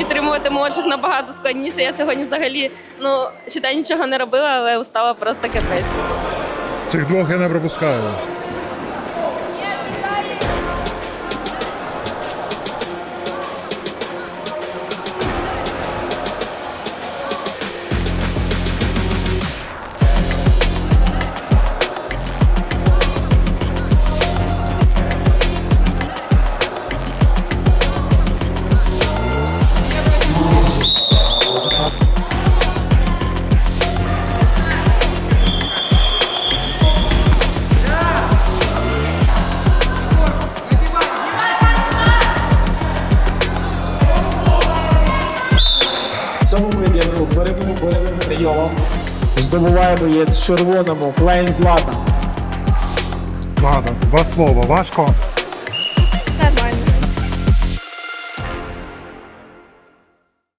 підтримувати молодших набагато складніше. Я сьогодні взагалі ну ще нічого не робила, але устала просто капець. Цих двох я не пропускаю. В цьому поєдинку беремо бойовим прийомом здобуває боєць червоному Клейн Злата. Ладно, два слова. Важко.